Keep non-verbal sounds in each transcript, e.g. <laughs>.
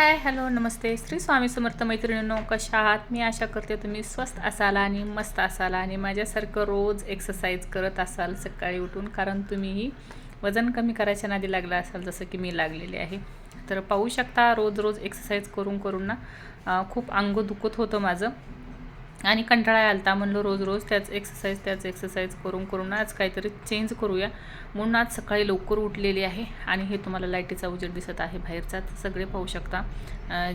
Hi hello नमस्ते. श्री स्वामी समर्थ मैत्रिणींनो कशा आहात? मी आशा करते तुम्ही स्वस्त असाल आणि मस्त असाल आणि माझ्यासारखं रोज एक्सरसाइज करत असाल सकाळी उठून कारण तुम्हीही वजन कमी करायच्या नादी लागला असाल जसं की मी लागलेले आहे. तर पाहू शकता रोज रोज एक्सरसाइज करून करून ना खूप अंग दुखत होतं माझं. आणि कंटाळा आलता म्हणलं रोज रोज त्याच एक्सरसाइज त्याच एक्सरसाइज करून करून आज काहीतरी चेंज करूया. म्हणून आज सकाळी लवकर उठलेली आहे आणि हे तुम्हाला लाईटीचा उजेड दिसत आहे बाहेरचा. सगळे पाहू शकता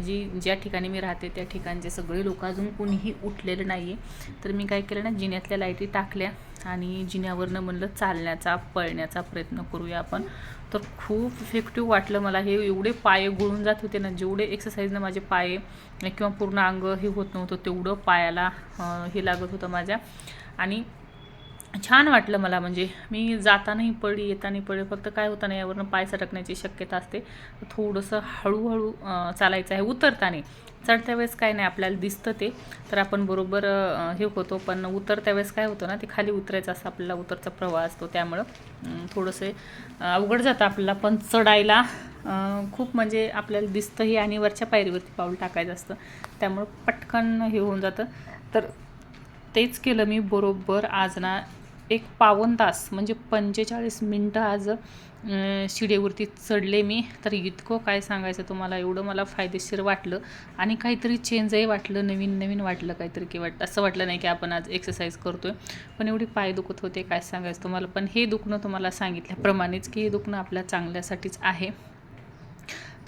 जी ज्या ठिकाणी मी राहते त्या ठिकाणचे सगळे लोक अजून कुणीही उठलेले नाही आहे तर मी काय केलं ना जिन्यातल्या लाईटी टाकल्या. आणि जिन्यावरनं म्हणलं चालण्याचा पळण्याचा प्रयत्न करूया आपण. तर खूप इफेक्टिव्ह वाटलं मला. हे एवढे पाय गुळून जात होते ना जेवढे एक्सरसाइजनं माझे पाय किंवा पूर्ण अंग हे होत नव्हतं तेवढं पायाला हे लागत होतं माझ्या. आणि छान वाटलं मला. म्हणजे मी जातानाही पडली येतानाही पडली फक्त काय होतं ना यावरनं पाय सटकण्याची शक्यता असते. थोडंसं हळूहळू चालायचं आहे उतरताना. चढत्या वेळेस काय नाही आपल्याला दिसतं ते. तर आपण बरोबर हे होतो. पण उतरत्या वेळेस काय होतं ना ते खाली उतरायचं असं आपल्याला उतरचा प्रवाह असतो. त्यामुळं थोडंसे थोडंसं अवघड जातं आपल्याला. पण चढायला खूप म्हणजे आपल्याला दिसतंही आणि वरच्या पायरीवरती पाऊल टाकायचं असतं. त्यामुळं पटकन हे होऊन जातं. तर तेच केलं मी बरोबर. आज ना एक पावन तास म्हणजे पंचेचाळीस मिनटं आज शिडेवरती चढले मी. तर इतकं काय सांगायचं तुम्हाला? एवढं मला फायदेशीर वाटलं. आणि काहीतरी चेंजही वाटलं नवीन नवीन वाटलं काहीतरी की वाट असं वाटलं नाही की आपण आज एक्सरसाइज करतोय. पण एवढी पाय दुखत होते काय सांगायचं तुम्हाला? पण हे दुखणं तुम्हाला सांगितल्याप्रमाणेच की हे दुखणं आपल्या चांगल्यासाठीच आहे.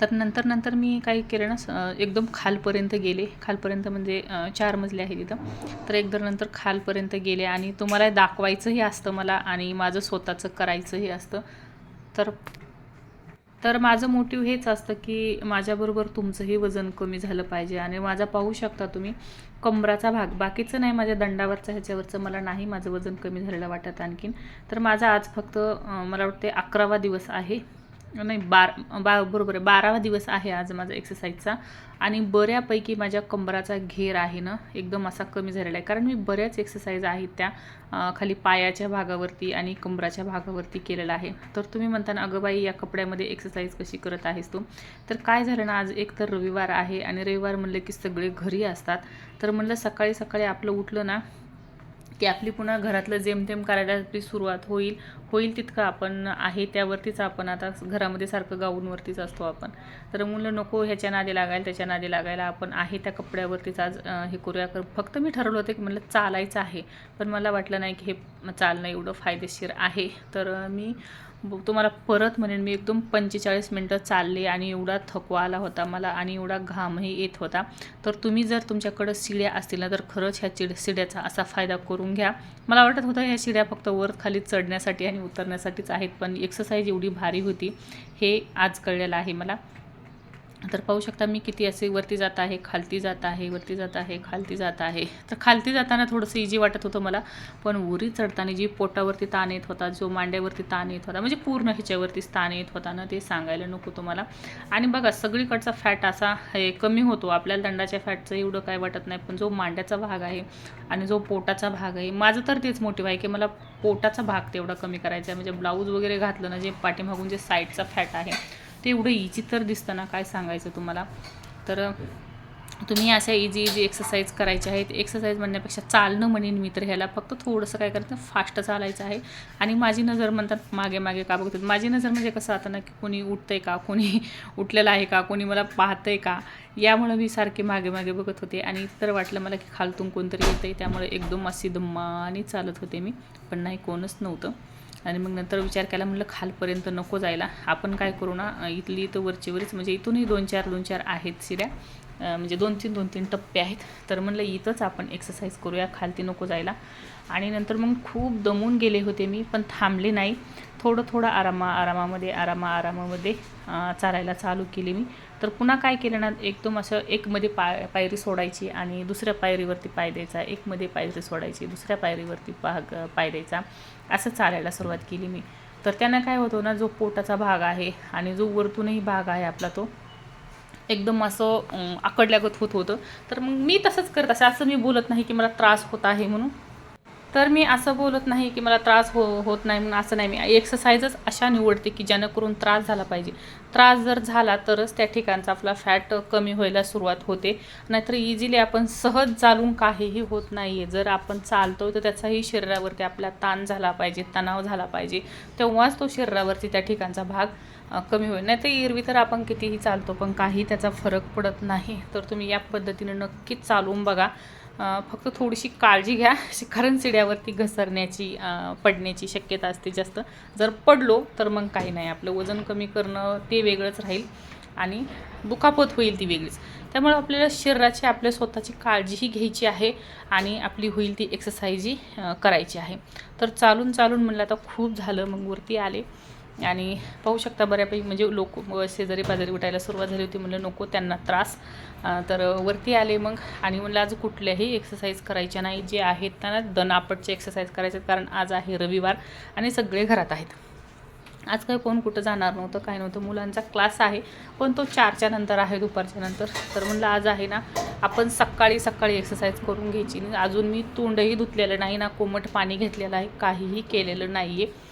तर नंतर नंतर मी काय केलं ना स- एकदम खालपर्यंत गेले. खालपर्यंत म्हणजे चार मजले आहे तिथं. तर एकदम नंतर खालपर्यंत गेले आणि तुम्हाला दाखवायचंही असतं मला आणि माझं स्वतःचं करायचंही असतं. तर तर माझं मोटिव हेच असतं की माझ्याबरोबर तुमचंही वजन कमी झालं पाहिजे आणि माझा पाहू शकता तुम्ही कमराचा भाग. बाकीचं नाही माझ्या दंडावरचं ह्याच्यावरचं मला नाही माझं वजन कमी झालेलं वाटत आणखीन. तर माझा आज फक्त मला वाटते अकरावा दिवस आहे. नाही बार बा बरोबर आहे. बारावा दिवस आहे आज माझा एक्सरसाइजचा आणि बऱ्यापैकी माझ्या कंबराचा घेर आहे ना एकदम असा कमी झालेला आहे. कारण मी बऱ्याच एक्सरसाइज आहेत त्या खाली पायाच्या भागावरती आणि कंबराच्या भागावरती केलेला आहे. तर तुम्ही म्हणता ना अगं बाई या कपड्यामध्ये एक्सरसाइज कशी करत आहेस तू? तर काय झालं ना आज एक तर रविवार आहे आणि रविवार म्हणलं की सगळे घरी असतात. तर म्हणलं सकाळी सकाळी आपलं उठलं ना की आपली पुन्हा घरातलं जेमतेम करायला आपली सुरुवात होईल होईल तितकं आपण आहे त्यावरतीच आपण आता घरामध्ये सारखं गाऊनवरतीच असतो आपण. तर मुलं नको ह्याच्या नादी लागायला त्याच्या नादी लागायला आपण आहे त्या कपड्यावरतीच आज हे करूया. कर फक्त मी ठरवलं होतं की म्हटलं चालायचं आहे. पण मला वाटलं नाही की हे चालणं एवढं फायदेशीर आहे. तर मी ब- तुम्हाला परत म्हणेन मी एकदम पंचेचाळीस मिनटं चालले आणि एवढा थकवा आला होता मला आणि एवढा घामही येत होता. तर तुम्ही जर तुमच्याकडं शिड्या असतील ना तर खरंच ह्या चिड शिड्याचा असा फायदा करून घ्या. मला वाटत होतं ह्या शिड्या फक्त वर खाली चढण्यासाठी आणि उतरण्यासाठीच आहेत पण एक्सरसाइज एवढी भारी होती हे आज कळलेलं आहे मला. तर पाहू शकता मी किती असे वरती जात आहे खालती जात आहे वरती जात आहे खालती जात आहे. तर खालती जाताना थोडंसं इजी वाटत होतं मला पण उरी चढताना जी पोटावरती ताण येत होता जो मांड्यावरती ताण येत होता म्हणजे पूर्ण ह्याच्यावरतीच ताण येत होता ना ते सांगायला नको तुम्हाला. आणि बघा सगळीकडचा फॅट असा हे कमी होतो. आपल्याला दंडाच्या फॅटचं एवढं काय वाटत नाही पण जो मांड्याचा भाग आहे आणि जो पोटाचा भाग आहे माझं तर तेच मोटिव्ह आहे की मला पोटाचा भाग तेवढा कमी करायचा आहे. म्हणजे ब्लाऊज वगैरे घातलं ना जे पाठीमागून जे साईडचा फॅट आहे ते एवढं इजी तर दिसतं ना काय सांगायचं तुम्हाला? तर तुम्ही अशा इजी इजी एक्सरसाइज करायच्या आहेत. एक्सरसाइज म्हणण्यापेक्षा चालणं म्हणेन मी तर ह्याला. फक्त थोडंसं काय करतं फास्ट चालायचं आहे. आणि माझी नजर म्हणतात मागे मागे का बघतात माझी नजर म्हणजे कसं आता ना की कोणी उठतंय का? कोणी <laughs> उठलेलं आहे का? कोणी मला पाहतंय का? यामुळं मी सारखे मागे मागे बघत होते. आणि तर वाटलं मला की खालतून कोणतरी येतंय. त्यामुळे एकदम अशी दम्मानी चालत होते मी. पण नाही कोणच नव्हतं. आणि मग नंतर विचार केला म्हणलं खालपर्यंत नको जायला. आपण काय करू ना इथली इथं वरची वरीच म्हणजे इथूनही दोन चार दोन चार आहेत शिऱ्या. म्हणजे दोन तीन दोन तीन टप्पे आहेत. तर म्हणलं इथंच आपण एक्सरसाइज करूया खालती नको जायला. आणि नंतर मग खूप दमून गेले होते मी पण थांबले नाही. थोडं थोडं आरामा आरामामध्ये आरामा आरामामध्ये चालायला चालू केली मी. तर पुन्हा काय केलं ना एकदम असं एकमध्ये पाय पायरी सोडायची आणि दुसऱ्या पायरीवरती पाय द्यायचा. एकमध्ये पायरी सोडायची दुसऱ्या पायरीवरती पाग पाय द्यायचा. असं चालायला सुरुवात केली मी. तर त्यांना काय होतं ना जो पोटाचा भाग आहे आणि जो वरतूनही भाग आहे आपला तो एकदम असं आकडल्यागत होत होतं. तर मग मी तसंच करत असे. असं मी बोलत नाही की मला त्रास होत आहे म्हणून. तर मी असं बोलत नाही की मला त्रास हो होत नाही म्हणून असं नाही. मी एक्सरसाइजच अशा निवडते की जेणेकरून त्रास झाला पाहिजे. त्रास जर झाला तरच त्या ठिकाणचा आपला फॅट कमी व्हायला सुरुवात होते. नाहीतर इझिली आपण सहज चालून काहीही होत नाही आहे जर आपण चालतो तर त्याचाही शरीरावरती आपला ताण झाला पाहिजे तणाव झाला पाहिजे. तेव्हाच तो शरीरावरती त्या ठिकाणचा भाग कमी होईल. नाही तर एरवी तर आपण कितीही चालतो पण काही त्याचा फरक पडत नाही. तर तुम्ही या पद्धतीने नक्कीच चालवून बघा. फक्त थोडीशी काळजी घ्या <laughs> कारण सिड्यावरती घसरण्याची पडण्याची शक्यता असते जास्त. जर पडलो तर मग काही नाही. आपलं वजन कमी करणं ते वेगळंच राहील आणि दुखापत होईल ती वेगळीच. त्यामुळे आपल्याला शरीराची आपल्या स्वतःची काळजीही घ्यायची आहे आणि आपली होईल ती एक्सरसाइजही करायची आहे. तर चालून चालून म्हणलं आता खूप झालं मग वरती आले. आणि पाहू शकता बऱ्यापैकी म्हणजे लोक शेजारी पाजारी उठायला सुरुवात झाली होती म्हणलं नको त्यांना त्रास. तर वरती आले मग आणि म्हणलं आज कुठल्याही एक्सरसाइज करायच्या नाही जे आहेत त्यांना दनापटचे एक्सरसाइज करायचे कारण आज आहे रविवार आणि सगळे घरात आहेत. आज काय कोण कुठं जाणार नव्हतं काय नव्हतं मुलांचा क्लास आहे पण तो चारच्या नंतर आहे दुपारच्या नंतर. तर म्हणलं आज आहे ना आपण सकाळी सकाळी एक्सरसाइज करून घ्यायची. अजून मी तोंडही धुतलेलं नाही ना कोमट पाणी घेतलेलं आहे काहीही केलेलं नाही आहे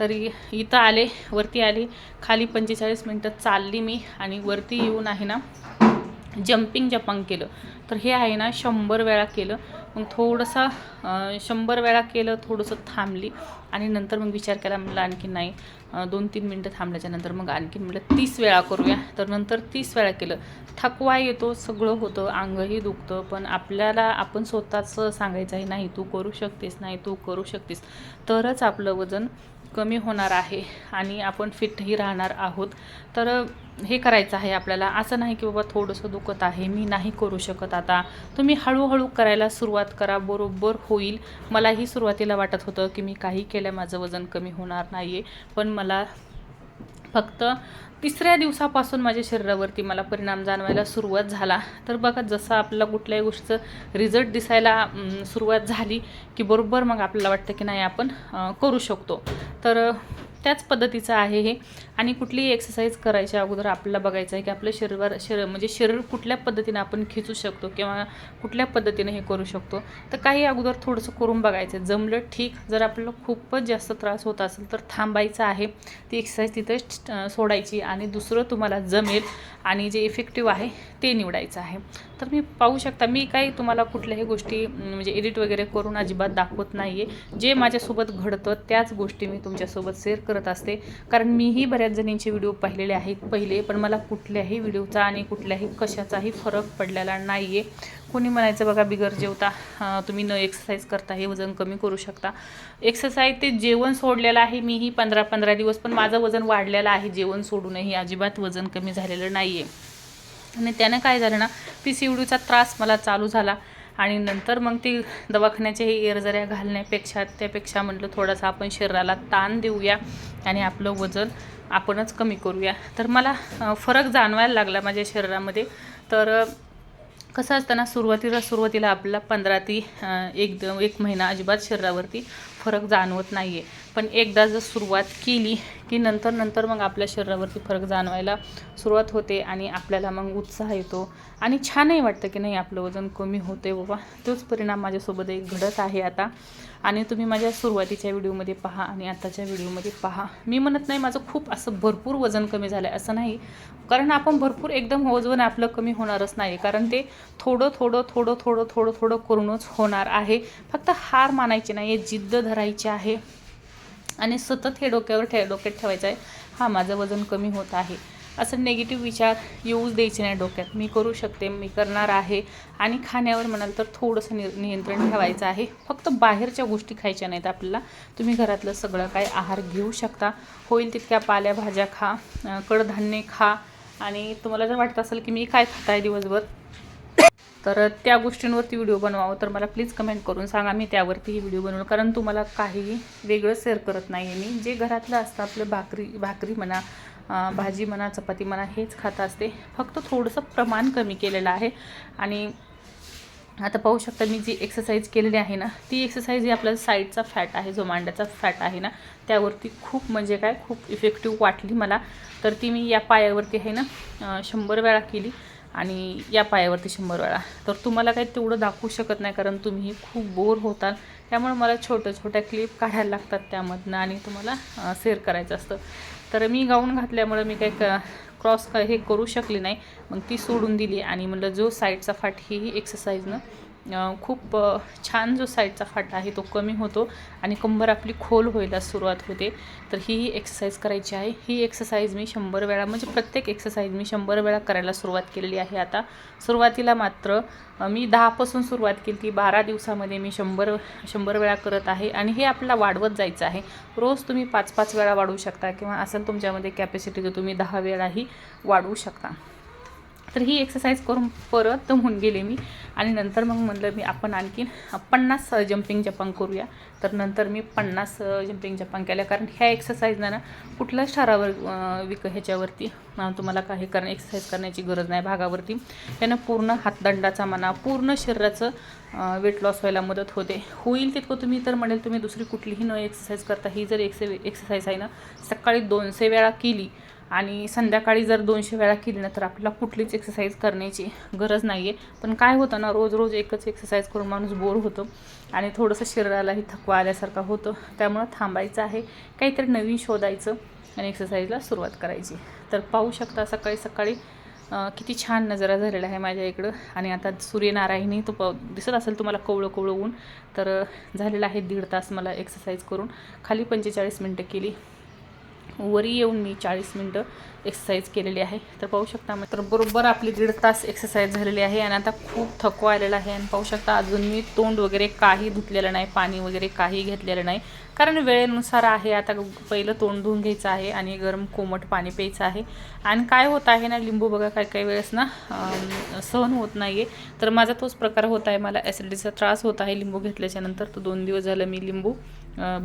तरी इथं आले वरती आले. खाली पंचेचाळीस मिनटं चालली मी आणि वरती येऊन आहे ना जम्पिंग जपांग केलं. तर हे आहे ना शंभर वेळा केलं. मग थोडंसं शंभर वेळा केलं थोडंसं थांबली आणि नंतर मग विचार केला म्हटलं आणखी नाही. दोन तीन मिनटं थांबल्याच्या नंतर मग आणखी म्हटलं तीस वेळा करूया. तर नंतर तीस वेळा केलं. थकवा येतो सगळं होतं अंगही दुखतं पण आपल्याला आपण स्वतःच सांगायचं आहे नाही तू करू शकतेस नाही तू करू शकतेस. तरच आपलं वजन कमी होणार आहे आणि आपण फिटही राहणार आहोत. तर हे करायचं आहे आपल्याला. असं नाही की बाबा थोडंसं दुखत आहे मी नाही करू शकत आता. तुम्ही हळूहळू करायला सुरुवात करा बरोबर होईल. मलाही सुरुवातीला वाटत होतं की मी काही केलं माझं वजन कमी होणार नाही आहे पण मला फक्त तिसऱ्या दिवसापासून माझ्या शरीरावरती मला परिणाम जाणवायला सुरुवात झाला. तर बघा जसं आपल्याला कुठल्याही गोष्टीचं रिझल्ट दिसायला सुरुवात झाली की बरोबर मग आपल्याला वाटतं की नाही आपण करू शकतो. तर त्याच पद्धतीचं आहे हे. आणि कुठलीही एक्सरसाइज करायच्या अगोदर आपल्याला बघायचं आहे की आपलं शरीरावर शरीर म्हणजे शरीर कुठल्या पद्धतीने आपण खिचू शकतो किंवा कुठल्या पद्धतीने हे करू शकतो. तर काही अगोदर थोडंसं करून बघायचं जमलं ठीक. जर आपल्याला खूपच जास्त त्रास होत असेल तर थांबायचं आहे. ती एक्सरसाइज तिथेच सोडायची. आणि दुसरं तुम्हाला जमेल. आणि जे इफेक्टिव्ह आहे ते निवडायचं आहे. तर मी पाहू शकता मी काही तुम्हाला कुठल्याही गोष्टी म्हणजे एडिट वगैरे करून अजिबात दाखवत नाही आहे जे माझ्यासोबत घडतं त्याच गोष्टी मी तुमच्यासोबत शेअर करत असते. कारण मीही बऱ्याच जणींचे व्हिडिओ पाहिलेले आहेत पहिले पण मला कुठल्याही व्हिडिओचा आणि कुठल्याही कशाचाही फरक पडलेला नाही आहे कोणी म्हणायचं बघा बिगर जेवता तुम्ही न एक्सरसाइज करता हे वजन कमी करू शकता. एक्सरसाइज ते जेवण सोडलेलं आहे मीही पंधरा पंधरा दिवस पण माझं वजन वाढलेलं आहे. जेवण सोडूनही अजिबात वजन कमी झालेलं नाही आहे आणि त्यानं काय झालं ना पी सी चा त्रास मला चालू झाला. आणि नंतर मग ती दवाखान्याच्याही एरजऱ्या घालण्यापेक्षा त्यापेक्षा म्हटलं थोडासा आपण शरीराला ताण देऊया आणि आपलं वजन आपणच कमी करूया. तर मला फरक जाणवायला लागला माझ्या शरीरामध्ये. तर कसं असताना सुरुवातीला सुरुवातीला आपल्याला पंधरा ते एक द एक महिना अजिबात शरीरावरती फरक जाणवत नाही आहे पण एकदा जर सुरुवात केली की नंतर नंतर मग आपल्या शरीरावरती फरक जाणवायला सुरुवात होते आणि आपल्याला मग उत्साह येतो. आणि छानही वाटतं की नाही आपलं वजन कमी होते बाबा. तोच परिणाम माझ्यासोबत एक घडत आहे आता. आणि तुम्ही माझ्या सुरुवातीच्या व्हिडिओमध्ये पहा आणि आताच्या व्हिडिओमध्ये पहा. मी म्हणत नाही माझं खूप असं भरपूर वजन कमी झालं आहे असं नाही. कारण आपण भरपूर एकदम वजन आपलं कमी होणारच नाही. कारण ते थोडं थोडं थोडं थोडं थोडं थोडं करूनच होणार आहे. फक्त हार मानायची नाही आहे जिद्द धरायची आहे. आणि सतत हे डोक्यावर ठे डोक्यात ठेवायचं आहे हा माझं वजन कमी होत आहे. असं नेगेटिव्ह विचार येऊच द्यायचे नाही डोक्यात. मी करू शकते मी करणार आहे. आणि खाण्यावर म्हणाल तर थोडंसं नि नियंत्रण ठेवायचं आहे. फक्त बाहेरच्या गोष्टी खायच्या नाहीत आपल्याला. तुम्ही घरातलं सगळं काही आहार घेऊ शकता. होईल तितक्या पाल्याभाज्या खा कडधान्ये खा. आणि तुम्हाला जर वाटत असेल की मी काय खात आहे दिवसभर तर त्या गोष्टींवरती व्हिडिओ बनवावं. तर मला प्लीज कमेंट करून सांगा. मी त्यावरती ही व्हिडिओ बनवून कारण तुम्हाला काहीही वेगळं शेअर करत नाही आहे मी. जे घरातलं असतं आपलं भाकरी भाकरी म्हणा भाजी म्हणा चपाती म्हणा हेच खात असते. फक्त थोडंसं प्रमाण कमी केलेलं आहे. आणि आता पाहू शकता मी जी एक्सरसाइज केलेली आहे ना ती एक्सरसाइज ही आपल्याला साईडचा फॅट आहे जो मांड्याचा फॅट आहे ना त्यावरती खूप म्हणजे काय खूप इफेक्टिव्ह वाटली मला. तर ती मी या पायावरती आहे ना शंभर वेळा केली आणि या पायावरती शंभर वेळा. तर तुम्हाला काही तेवढं दाखवू शकत नाही कारण तुम्ही खूप बोर होताल. त्यामुळे मला छोट्या छोट्या क्लिप काढायला लागतात त्यामधनं आणि तुम्हाला शेअर करायचं असतं. तर मी गाऊन घातल्यामुळं मी काही क क्रॉस का हे करू शकले नाही. मग ती सोडून दिली आणि म्हणलं जो साईडचा फाट ही एक्सरसाइजनं खूप छान जो साईडचा फाटा आहे तो कमी होतो आणि कंबर आपली खोल व्हायला सुरुवात होते. तर ही ही एक्सरसाइज करायची आहे. ही एक्सरसाइज मी शंभर वेळा म्हणजे प्रत्येक एक्सरसाइज मी शंभर वेळा करायला सुरुवात केलेली आहे आता. सुरुवातीला मात्र मी दहापासून सुरुवात केली. ती बारा दिवसामध्ये मी शंभर शंभर वेळा करत आहे आणि हे आपल्याला वाढवत जायचं आहे. रोज तुम्ही पाच पाच वेळा वाढवू शकता किंवा असेल तुमच्यामध्ये कॅपॅसिटी तर तुम्ही दहा वेळाही वाढवू शकता. तर ही एक्सरसाइज करून परत होऊन गेले मी. आणि नंतर मग म्हणलं मी आपण आणखीन पन्नास जम्पिंग जपांग करूया. तर नंतर मी पन्नास जम्पिंग जपांग केल्या. कारण ह्या एक्सरसाइजनं ना कुठल्या ठरावर विक ह्याच्यावरती तुम्हाला काही करण एक्सरसाइज करण्याची गरज नाही. भागावरती त्यानं पूर्ण हातदंडाचा म्हणा पूर्ण शरीराचं वेट लॉस व्हायला मदत होते. होईल तितकं तुम्ही तर म्हणेल तुम्ही दुसरी कुठलीही न एक्सरसाइज करता ही जर एक्स एक्सरसाइज आहे ना सकाळी दोनशे वेळा केली आणि संध्याकाळी जर दोनशे वेळा केली ना तर आपल्याला कुठलीच एक्सरसाइज करण्याची गरज नाही आहे पण काय होतं ना रोज रोज एकच एक्सरसाइज करून माणूस बोर होतो आणि थोडंसं शरीरालाही थकवा आल्यासारखा होतं. त्यामुळं थांबायचं आहे काहीतरी नवीन शोधायचं आणि एक्सरसाइजला सुरुवात करायची. तर पाहू शकता सकाळी सकाळी किती छान नजारा झालेला आहे माझ्या इकडं. आणि आता सूर्यनारायणी तो प दिसत असेल तुम्हाला कवळं कवळं ऊन तर झालेलं आहे दीड तास मला एक्सरसाइज करून. खाली पंचेचाळीस मिनटं केली. वरी येऊन मी चाळीस मिनटं एक्सरसाइज केलेली आहे. तर पाहू शकता मग तर बरोबर आपली दीड तास एक्सरसाइज झालेली आहे आणि आता खूप थकवा आलेला आहे. आणि पाहू शकता अजून मी तोंड वगैरे काही धुतलेलं नाही पाणी वगैरे काही घेतलेलं नाही. कारण वेळेनुसार आहे आता पहिलं तोंड धुवून घ्यायचं आहे आणि गरम कोमट पाणी प्यायचं आहे. आणि काय होत आहे ना लिंबू बघा काही काही वेळेस ना सहन होत नाही आहे तर माझा तोच प्रकार होत आहे. मला ॲसिडिटीचा त्रास होत आहे लिंबू घेतल्याच्या नंतर. तो दोन दिवस झालं मी लिंबू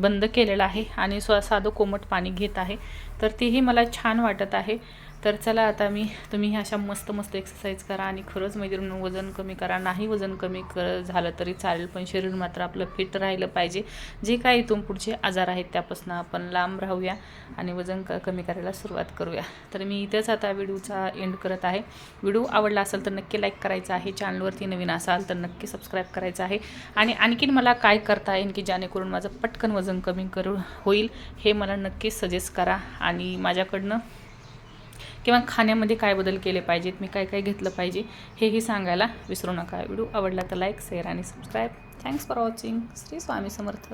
बंद केलेला आहे आणि स्व साधं कोमट पाणी घेत आहे. तर तेही मला छान वाटत आहे. तर चला आता मी तुम्ही ह्या अशा मस्त मस्त एक्सरसाइज करा आणि खरंच मैत्रीण वजन कमी करा. नाही वजन कमी कर झालं तरी चालेल पण शरीर मात्र आपलं फिट राहिलं पाहिजे. जे काही इथून पुढचे आजार आहेत त्यापासून आपण लांब राहूया आणि वजन क कमी करायला सुरुवात करूया. तर मी इथेच आता व्हिडिओचा एंड करत आहे. व्हिडिओ आवडला असेल तर नक्की लाईक करायचा आहे. चॅनलवरती नवीन असाल तर नक्की सबस्क्राईब करायचं आहे. आणि आणखीन मला काय करता येईल की जेणेकरून माझं पटकन वजन कमी करू होईल हे मला नक्कीच सजेस्ट करा. आणि माझ्याकडनं किंवा खाण्यामध्ये काय बदल केले पाहिजेत मी काय काय घेतलं पाहिजे हेही सांगायला विसरू नका. व्हिडिओ आवडला तर लाईक शेअर आणि subscribe thanks for watching Shri Swami Samarth.